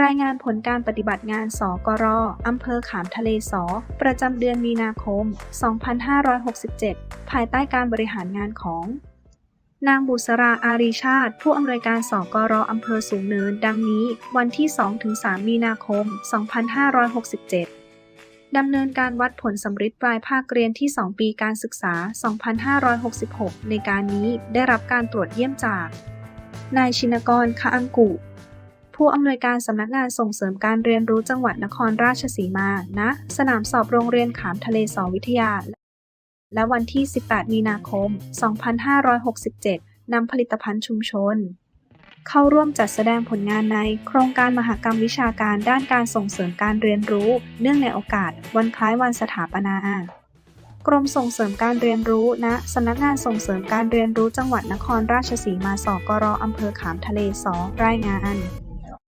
รายงานผลการปฏิบัติงานสกรอำเภอขามทะเลสอ ประจำเดือนมีนาคม 2567 ภายใต้การบริหารงานของ นางบุษราอารีชาติ ผู้อำนวยการสกรอำเภอสูงเนิน ดังนี้วันที่ 2-3 มีนาคม 2567ดำเนินการวัดผลสำริดปลายภาคเรียนที่ 2 ปีการศึกษา 2566 ในการนี้ได้รับการตรวจเยี่ยมจาก นายชินกรคะอังกุ ผู้อำนวยการสำนักงานส่งเสริมการเรียนรู้จังหวัดนครราชสีมาณสนามสอบโรงเรียนขามทะเลสอวิทยา และวันที่ 18 มีนาคม 2567 นำผลิตภัณฑ์ชุมชน เข้าร่วมจัดแสดงผลงานในโครงการมหกรรมวิชาการด้านการส่งเสริมการเรียนรู้ เนื่องในโอกาส วันคล้ายวันสถาปนากรมส่งเสริมการเรียนรู้ณสำนักงานส่งเสริมการเรียนรู้จังหวัดนครราชสีมาสกรอำเภอขามทะเลสองรายงาน